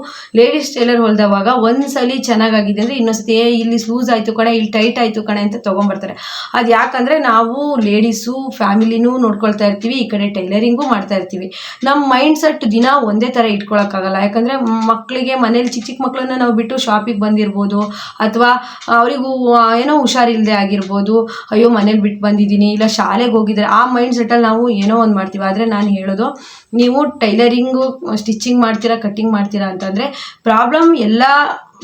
ಲೇಡೀಸ್ ಟೈಲರ್ ಹೊಲ್ದವಾಗ ಒಂದ್ಸಲಿ ಚೆನ್ನಾಗಿದೆ ಅಂದರೆ ಇನ್ನೊಂದ್ಸತಿ, ಏ, ಇಲ್ಲಿ ಲೂಸ್ ಆಯಿತು ಕಣೆ, ಇಲ್ಲಿ ಟೈಟ್ ಆಯಿತು ಕಣೆ ಅಂತ ತೊಗೊಂಬರ್ತಾರೆ. ಅದು ಯಾಕಂದರೆ ನಾವು ಲೇಡೀಸು ಫ್ಯಾಮಿಲಿನೂ ನೋಡ್ಕೊಳ್ತಾ ಇರ್ತೀವಿ, ಈ ಕಡೆ ಟೈಲರಿಂಗು ಮಾಡ್ತಾ ಇರ್ತೀವಿ. ನಮ್ಮ ಮೈಂಡ್ ಸೆಟ್ ದಿನ ಒಂದೇ ಥರ ಇಟ್ಕೊಳಕ್ಕಾಗಲ್ಲ. ಯಾಕಂದರೆ ಮಕ್ಕಳಿಗೆ ಮನೇಲಿ ಚಿಕ್ಕ ಚಿಕ್ಕ ಮಕ್ಕಳನ್ನ ನಾವು ಬಿಟ್ಟು ಶಾಪಿಗೆ ಬಂದಿರ್ಬೋದು ಅಥವಾ ಅವರಿಗೂ ಏನೋ ಹುಷಾರಿಲ್ಲದೆ ಆಗಿರ್ಬೋದು. ಅಯ್ಯೋ, ಮನೇಲಿ ಬಿಟ್ಟು ಬಂದಿದ್ದೀನಿ. ಇಲ್ಲ, ಶಾಲೆಗೆ ಹೋಗಿದ್ರೆ ಆ ಮೈಂಡ್ ಸೆಟ್ಟಲ್ಲಿ ನಾವು ಏನೋ ಒಂದು ಮಾಡ್ತೀವಿ. ಆದರೆ ನಾನು ಹೇಳೋದು, ನೀವು ಟೈಲರಿಂಗು ಸ್ಟಿಚಿಂಗ್ ಮಾಡ್ತೀರಾ, ಕಟ್ಟಿಂಗ್ ಮಾಡ್ತೀರಾ ಅಂತಂದರೆ ಪ್ರಾಬ್ಲಮ್ ಎಲ್ಲ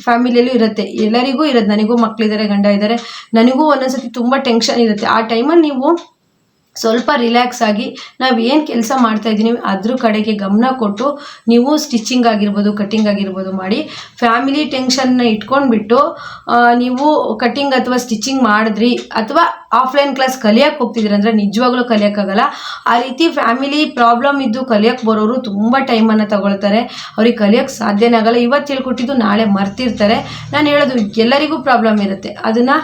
ಫ್ಯಾಮಿಲಿಯಲ್ಲೂ ಇರುತ್ತೆ. ಎಲ್ಲರಿಗೂ ಇರುತ್ತೆ. ನನಗೂ ಮಕ್ಕಳಿದ್ದಾರೆ ಗಂಡ ಇದ್ದಾರೆ ನನಗೂ ಒಂದೊಂದ್ಸತಿ ತುಂಬ ಟೆನ್ಷನ್ ಇರುತ್ತೆ. ಆ ಟೈಮಲ್ಲಿ ನೀವು ಸ್ವಲ್ಪ ರಿಲ್ಯಾಕ್ಸ್ ಆಗಿ ನಾವು ಏನು ಕೆಲಸ ಮಾಡ್ತಾ ಇದ್ದೀವಿ ಅದ್ರ ಕಡೆಗೆ ಗಮನ ಕೊಟ್ಟು ನೀವು ಸ್ಟಿಚಿಂಗ್ ಆಗಿರ್ಬೋದು ಕಟ್ಟಿಂಗ್ ಆಗಿರ್ಬೋದು ಮಾಡಿ ಫ್ಯಾಮಿಲಿ ಟೆನ್ಷನ್ನ ಇಟ್ಕೊಂಡ್ಬಿಟ್ಟು ನೀವು ಕಟ್ಟಿಂಗ್ ಅಥವಾ ಸ್ಟಿಚಿಂಗ್ ಮಾಡಿದ್ರಿ ಅಥವಾ ಆಫ್ಲೈನ್ ಕ್ಲಾಸ್ ಕಲಿಯಕ್ಕೆ ಹೋಗ್ತಿದ್ದೀರಿ ಅಂದರೆ ನಿಜವಾಗ್ಲೂ ಕಲಿಯೋಕ್ಕಾಗಲ್ಲ ಆ ರೀತಿ ಫ್ಯಾಮಿಲಿ ಪ್ರಾಬ್ಲಮ್ ಇದ್ದು ಕಲಿಯಕ್ಕೆ ಬರೋರು ತುಂಬ ಟೈಮನ್ನು ತಗೊಳ್ತಾರೆ. ಅವ್ರಿಗೆ ಕಲಿಯೋಕ್ಕೆ ಸಾಧ್ಯನೇ ಆಗಲ್ಲ. ಇವತ್ತು ಹೇಳ್ಕೊಟ್ಟಿದ್ದು ನಾಳೆ ಮರ್ತಿರ್ತಾರೆ. ನಾನು ಹೇಳೋದು ಎಲ್ಲರಿಗೂ ಪ್ರಾಬ್ಲಮ್ ಇರುತ್ತೆ. ಅದನ್ನು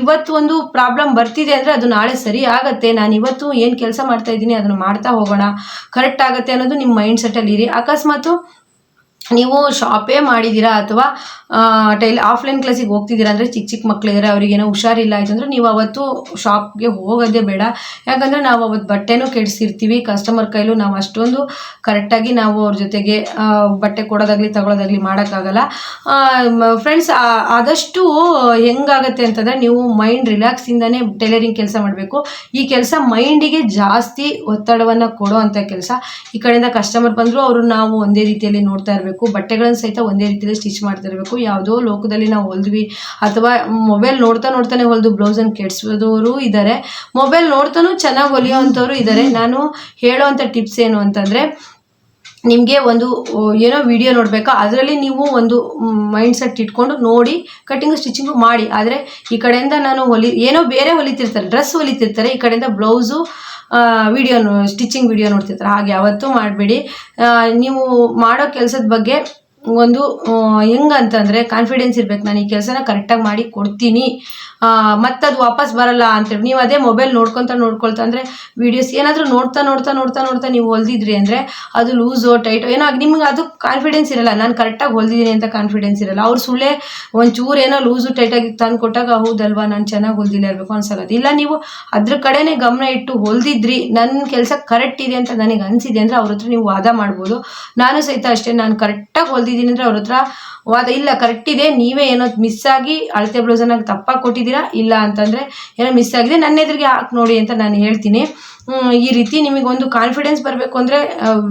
ಇವತ್ತು ಒಂದು ಪ್ರಾಬ್ಲಮ್ ಬರ್ತಿದೆ ಅಂದರೆ ಅದು ನಾಳೆ ಸರಿ ಆಗತ್ತೆ. ನಾನು ಇವತ್ತು ಏನು ಕೆಲಸ ಮಾಡ್ತಾ ಇದ್ದೀನಿ, ಅದನ್ನು ಮಾಡ್ತಾ ಹೋಗೋಣ. ಕರೆಕ್ಟ್ ಆಗುತ್ತೆ ಅನ್ನೋದು ನಿಮ್ಮ ಮೈಂಡ್ ಸೆಟ್ಟಲ್ಲಿ ಇರಿ. ಅಕಸ್ಮಾತು ನೀವು ಶಾಪೇ ಮಾಡಿದ್ದೀರಾ ಅಥವಾ ಟೈಲ್ ಆಫ್ಲೈನ್ ಕ್ಲಾಸಿಗೆ ಹೋಗ್ತಿದ್ದೀರಾ ಅಂದರೆ ಚಿಕ್ಕ ಚಿಕ್ಕ ಮಕ್ಕಳಿದ್ದಾರೆ ಅವರಿಗೇನೋ ಹುಷಾರಿಲ್ಲ ಆಯಿತು ನೀವು ಅವತ್ತು ಶಾಪ್ಗೆ ಹೋಗೋದೇ ಬೇಡ. ಯಾಕಂದರೆ ನಾವು ಅವತ್ತು ಬಟ್ಟೆನೂ ಕೆಡಿಸಿರ್ತೀವಿ. ಕಸ್ಟಮರ್ ಕೈಲೂ ನಾವು ಅಷ್ಟೊಂದು ಕರೆಕ್ಟಾಗಿ ನಾವು ಅವ್ರ ಜೊತೆಗೆ ಬಟ್ಟೆ ಕೊಡೋದಾಗಲಿ ತಗೊಳ್ಳೋದಾಗಲಿ ಮಾಡೋಕ್ಕಾಗಲ್ಲ. ಫ್ರೆಂಡ್ಸ್ ಆದಷ್ಟು ಹೆಂಗಾಗತ್ತೆ ಅಂತಂದರೆ ನೀವು ಮೈಂಡ್ ರಿಲ್ಯಾಕ್ಸಿಂದನೇ ಟೈಲರಿಂಗ್ ಕೆಲಸ ಮಾಡಬೇಕು. ಈ ಕೆಲಸ ಮೈಂಡಿಗೆ ಜಾಸ್ತಿ ಒತ್ತಡವನ್ನು ಕೊಡೋ ಅಂಥ ಕೆಲಸ. ಈ ಕಡೆಯಿಂದ ಕಸ್ಟಮರ್ ಬಂದರೂ ಅವರು ನಾವು ಒಂದೇ ರೀತಿಯಲ್ಲಿ ನೋಡ್ತಾ ಇರಬೇಕು. ಬಟ್ಟೆಗಳನ್ನು ಸಹಿತ ಒಂದೇ ರೀತಿಯಲ್ಲಿ ಸ್ಟಿಚ್ ಮಾಡ್ತಾ ಇರಬೇಕು ಯಾವುದೋ ಲೋಕದಲ್ಲಿ ನಾವು ಹೊಲ್ದ್ವಿ ಅಥವಾ ಮೊಬೈಲ್ ನೋಡ್ತಾ ನೋಡ್ತಾನೆ ಹೊಲಿದು ಬ್ಲೌಸನ್ನು ಕೆಡಿಸೋದವರು ಇದ್ದಾರೆ ಮೊಬೈಲ್ ನೋಡ್ತಾನೂ ಚೆನ್ನಾಗಿ ಹೊಲಿಯೋವಂಥವ್ರು ಇದ್ದಾರೆ ನಾನು ಹೇಳೋವಂಥ ಟಿಪ್ಸ್ ಏನು ಅಂತಂದರೆ, ನಿಮಗೆ ಒಂದು ಏನೋ ವಿಡಿಯೋ ನೋಡಬೇಕಾ? ಅದರಲ್ಲಿ ನೀವು ಒಂದು ಮೈಂಡ್ ಸೆಟ್ ಇಟ್ಕೊಂಡು ನೋಡಿ, ಕಟ್ಟಿಂಗು ಸ್ಟಿಚಿಂಗು ಮಾಡಿ. ಆದರೆ ಈ ಕಡೆಯಿಂದ ನಾನು ಹೊಲಿ, ಏನೋ ಬೇರೆ ಹೊಲಿತಿರ್ತಾರೆ, ಡ್ರೆಸ್ ಹೊಲಿತಿರ್ತಾರೆ, ಈ ಕಡೆಯಿಂದ ಬ್ಲೌಸು ವಿಡಿಯೋ ಸ್ಟಿಚಿಂಗ್ ವಿಡಿಯೋ ನೋಡ್ತಿರ್ತಾರೆ. ಹಾಗೆ ಯಾವತ್ತೂ ಮಾಡಬೇಡಿ. ನೀವು ಮಾಡೋ ಕೆಲಸದ ಬಗ್ಗೆ ಒಂದು ಹೆಂಗಂತಂದರೆ ಕಾನ್ಫಿಡೆನ್ಸ್ ಇರ್ಬೇಕು. ನಾನು ಈ ಕೆಲಸನ ಕರೆಕ್ಟಾಗಿ ಮಾಡಿ ಕೊಡ್ತೀನಿ. ಮತ್ತದು ವಾಪಸ್ ಬರಲ್ಲ ಅಂತೇಳಿ. ನೀವು ಅದೇ ಮೊಬೈಲ್ ನೋಡ್ಕೊತ ನೋಡ್ಕೊಳ್ತಾ, ಅಂದರೆ ವೀಡಿಯೋಸ್ ಏನಾದರೂ ನೋಡ್ತಾ ನೋಡ್ತಾ ನೋಡ್ತಾ ನೋಡ್ತಾ ನೀವು ಹೊಲ್ದಿದ್ರಿ ಅಂದರೆ ಅದು ಲೂಸೋ ಟೈಟೋ ಏನೋ ನಿಮ್ಗೆ ಅದು ಕಾನ್ಫಿಡೆನ್ಸ್ ಇರಲ್ಲ. ನಾನು ಕರೆಕ್ಟಾಗಿ ಹೊಲ್ದಿದ್ದೀನಿ ಅಂತ ಕಾನ್ಫಿಡೆನ್ಸ್ ಇರಲ್ಲ. ಅವ್ರು ಸುಳ್ಳೇ ಒಂಚೂರು ಏನೋ ಲೂಸು ಟೈಟಾಗಿ ತಂದು ಕೊಟ್ಟಾಗ ಹೌದಲ್ವಾ? ನಾನು ಚೆನ್ನಾಗಿ ಹೊಲ್ದಿಲ್ಲ ಇರಬೇಕು ಅನ್ಸೋದು ಇಲ್ಲ ನೀವು ಅದ್ರ ಕಡೆನೇ ಗಮನ ಇಟ್ಟು ಹೊಲ್ದಿದ್ರಿ. ನನ್ನ ಕೆಲಸ ಕರೆಕ್ಟ್ ಇದೆ ಅಂತ ನನಗೆ ಅನಿಸಿದೆ ಅಂದರೆ ಅವ್ರ ಹತ್ರ ನೀವು ವಾದ ಮಾಡ್ಬೋದು. ನಾನು ಸಹಿತ ಅಷ್ಟೇ, ನಾನು ಕರೆಕ್ಟಾಗಿ ಹೊಲ್ದಿದ್ದೀನಿ ಅಂದರೆ ಅವ್ರ ಹತ್ರ, ವಾದ ಇಲ್ಲ ಕರೆಕ್ಟ್ ಇದೆ, ನೀವೇ ಏನೋ ಮಿಸ್ ಆಗಿ ಅಳತೆ ಬ್ಲೌಸನ್ನ ತಪ್ಪಾಗಿ ಕೊಟ್ಟಿದ್ದೀರಾ? ಇಲ್ಲ ಅಂತಂದರೆ ಏನೋ ಮಿಸ್ ಆಗಿದೆ, ನನ್ನ ಎದುರಿಗೆ ಹಾಕಿ ನೋಡಿ ಅಂತ ನಾನು ಹೇಳ್ತೀನಿ. ಈ ರೀತಿ ನಿಮಗೆ ಒಂದು ಕಾನ್ಫಿಡೆನ್ಸ್ ಬರಬೇಕು ಅಂದರೆ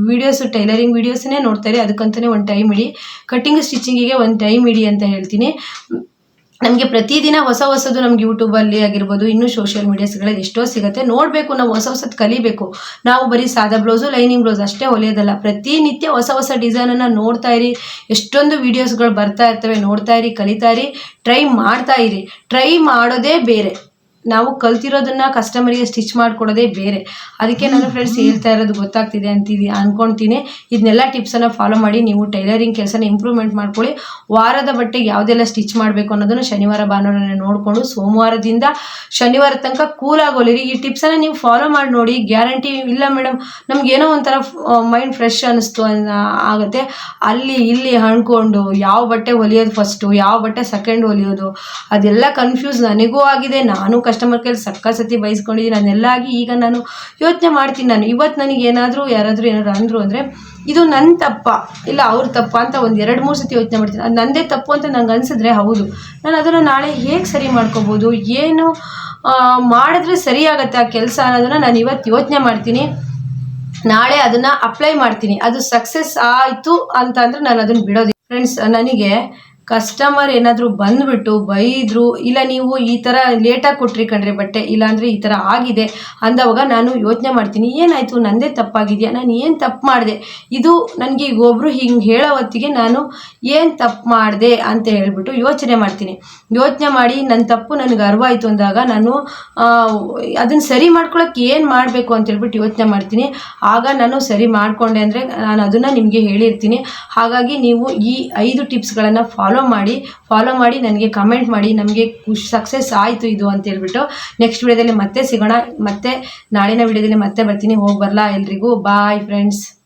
ವೀಡಿಯೋಸು ಟೈಲರಿಂಗ್ ವೀಡಿಯೋಸನ್ನೇ ನೋಡ್ತಾರೆ ಅದಕ್ಕಂತಲೇ ಒಂದು ಟೈಮ್ ಇಡಿ. ಕಟ್ಟಿಂಗ್ ಸ್ಟಿಚಿಂಗಿಗೆ ಒಂದು ಟೈಮ್ ಇಡಿ ಅಂತ ಹೇಳ್ತೀನಿ. ನಮಗೆ ಪ್ರತಿದಿನ ಹೊಸ ಹೊಸದು ನಮ್ಗೆ ಯೂಟ್ಯೂಬಲ್ಲಿ ಆಗಿರ್ಬೋದು, ಇನ್ನೂ ಸೋಷಿಯಲ್ ಮೀಡಿಯಾಸ್ಗಳಲ್ಲಿ ಎಷ್ಟೋ ಸಿಗುತ್ತೆ. ನೋಡಬೇಕು, ನಾವು ಹೊಸ ಹೊಸದು ಕಲಿಬೇಕು. ನಾವು ಬರೀ ಸಾದಾ ಬ್ಲೌಸು ಲೈನಿಂಗ್ ಬ್ಲೌಸ್ ಅಷ್ಟೇ ಹೊಲಿಯೋದಲ್ಲ. ಪ್ರತಿನಿತ್ಯ ಹೊಸ ಹೊಸ ಡಿಸೈನನ್ನು ನೋಡ್ತಾ ಇರಿ. ಎಷ್ಟೊಂದು ವೀಡಿಯೋಸ್ಗಳು ಬರ್ತಾ ಇರ್ತವೆ, ನೋಡ್ತಾ ಇರಿ, ಕಲಿತಾ ಇರಿ. ಟ್ರೈ ಮಾಡ್ತಾ ಇರಿ. ಟ್ರೈ ಮಾಡೋದೇ ಬೇರೆ. ನಾವು ಕಲ್ತಿರೋದನ್ನ ಕಸ್ಟಮರಿಗೆ ಸ್ಟಿಚ್ ಮಾಡಿಕೊಡೋದೇ ಬೇರೆ. ಅದಕ್ಕೆ ನಾನು ಫ್ರೆಂಡ್ಸ್ ಹೇಳ್ತಾ ಇರೋದು ಗೊತ್ತಾಗ್ತಿದೆ ಅಂತಿದ್ದೀನಿ ಅನ್ಕೊಂತೀನಿ. ಇದನ್ನೆಲ್ಲ ಟಿಪ್ಸನ್ನು ಫಾಲೋ ಮಾಡಿ ನೀವು ಟೈಲರಿಂಗ್ ಕೆಲಸನ ಇಂಪ್ರೂವ್ಮೆಂಟ್ ಮಾಡ್ಕೊಳ್ಳಿ. ವಾರದ ಬಟ್ಟೆಗೆ ಯಾವುದೆಲ್ಲ ಸ್ಟಿಚ್ ಮಾಡಬೇಕು ಅನ್ನೋದನ್ನು ಶನಿವಾರ ಭಾನುವಾರ ನೋಡಿಕೊಂಡು ಸೋಮವಾರದಿಂದ ಶನಿವಾರ ತನಕ ಕೂಲಾಗಿ ಹೊಲಿರಿ ಈ ಟಿಪ್ಸನ್ನು ನೀವು ಫಾಲೋ ಮಾಡಿ ನೋಡಿ ಗ್ಯಾರಂಟಿ ಇಲ್ಲ ಮೇಡಮ್ ನಮ್ಗೇನೋ ಒಂಥರ ಮೈಂಡ್ ಫ್ರೆಶ್ ಅನ್ನಿಸ್ತು ಅನ್ನೋ ಆಗುತ್ತೆ. ಅಲ್ಲಿ ಇಲ್ಲಿ ಹಣ್ಕೊಂಡು ಯಾವ ಬಟ್ಟೆ ಹೊಲಿಯೋದು ಫಸ್ಟು ಯಾವ ಬಟ್ಟೆ ಸೆಕೆಂಡ್ ಹೊಲಿಯೋದು ಅದೆಲ್ಲ ಕನ್ಫ್ಯೂಸ್ ನನಗೂ ಆಗಿದೆ ನಾನು ಕಸ್ಟಮರ್ ಕೇಳಿ ಸಕ್ಕ ಸತಿ ಬಯಸ್ಕೊಂಡಿದ್ದೀನಿ ನಾನೆಲ್ಲ ಆಗಿ ಈಗ ನಾನು ಯೋಚನೆ ಮಾಡ್ತೀನಿ ನಾನು. ಇವತ್ತು ನನಗೆ ಏನಾದರೂ, ಯಾರಾದರೂ ಏನಾದ್ರು ಅಂದರು ಅಂದರೆ, ಇದು ನನ್ನ ತಪ್ಪ, ಇಲ್ಲ ಅವ್ರ ತಪ್ಪ ಅಂತ ಒಂದು ಎರಡು ಮೂರು ಸತಿ ಯೋಚನೆ ಮಾಡ್ತೀನಿ. ಅದು ನನ್ನದೇ ತಪ್ಪು ಅಂತ ನಂಗೆ ಅನಿಸಿದ್ರೆ ಹೌದು. ನಾನು ಅದನ್ನು ನಾಳೆ ಹೇಗೆ ಸರಿ ಮಾಡ್ಕೋಬೋದು, ಏನು ಮಾಡಿದ್ರೆ ಸರಿ ಆಗತ್ತೆ ಆ ಕೆಲಸ ಅನ್ನೋದನ್ನು ನಾನು ಇವತ್ತು ಯೋಚನೆ ಮಾಡ್ತೀನಿ. ನಾಳೆ ಅದನ್ನ ಅಪ್ಲೈ ಮಾಡ್ತೀನಿ. ಅದು ಸಕ್ಸಸ್ ಆಯಿತು ಅಂತ ನಾನು ಅದನ್ನ ಬಿಡೋದಿಲ್ಲ. ಫ್ರೆಂಡ್ಸ್ ನನಗೆ ಕಸ್ಟಮರ್ ಏನಾದರೂ ಬಂದ್ಬಿಟ್ಟು ಬೈದರು, ಇಲ್ಲ ನೀವು ಈ ಥರ ಲೇಟಾಗಿ ಕೊಟ್ರಿ ಕಣ್ರಿ ಬಟ್ಟೆ, ಇಲ್ಲಾಂದರೆ ಈ ಥರ ಆಗಿದೆ ಅಂದವಾಗ ನಾನು ಯೋಚನೆ ಮಾಡ್ತೀನಿ, ಏನಾಯಿತು, ನಂದೇ ತಪ್ಪಾಗಿದೆಯಾ, ನಾನು ಏನು ತಪ್ಪು ಮಾಡಿದೆ? ಇದು ನನಗೆ ಈಗ ಒಬ್ಬರು ಹಿಂಗೆ ಹೇಳೋ ಹೊತ್ತಿಗೆ ನಾನು ಏನು ತಪ್ಪು ಮಾಡಿದೆ ಅಂತ ಹೇಳಿಬಿಟ್ಟು ಯೋಚನೆ ಮಾಡ್ತೀನಿ. ಯೋಚನೆ ಮಾಡಿ ನನ್ನ ತಪ್ಪು ನನಗೆ ಅರಿವಾಯಿತು ಅಂದಾಗ ನಾನು ಅದನ್ನು ಸರಿ ಮಾಡ್ಕೊಳಕ್ಕೆ ಏನು ಮಾಡಬೇಕು ಅಂತ ಹೇಳ್ಬಿಟ್ಟು ಯೋಚನೆ ಮಾಡ್ತೀನಿ. ಆಗ ನಾನು ಸರಿ ಮಾಡಿಕೊಂಡೆ ಅಂದರೆ ನಾನು ಅದನ್ನು ನಿಮಗೆ ಹೇಳಿರ್ತೀನಿ. ಹಾಗಾಗಿ ನೀವು ಈ ಐದು ಟಿಪ್ಸ್ಗಳನ್ನು ಫಾಲೋ ಮಾಡಿ ಫಾಲೋ ಮಾಡಿ, ನನಗೆ ಕಮೆಂಟ್ ಮಾಡಿ, ನಮಗೆ ಖುಷಿ ಸಕ್ಸಸ್ ಆಯಿತು ಇದು ಅಂತ ಹೇಳ್ಬಿಟ್ಟು ನೆಕ್ಸ್ಟ್ ವಿಡಿಯೋದಲ್ಲಿ ಮತ್ತೆ ಸಿಗೋಣ. ಮತ್ತೆ ನಾಳಿನ ವಿಡಿಯೋದಲ್ಲಿ ಮತ್ತೆ ಬರ್ತೀನಿ. ಹೋಗಿ ಬರಲಾ ಎಲ್ರಿಗೂ. Bye friends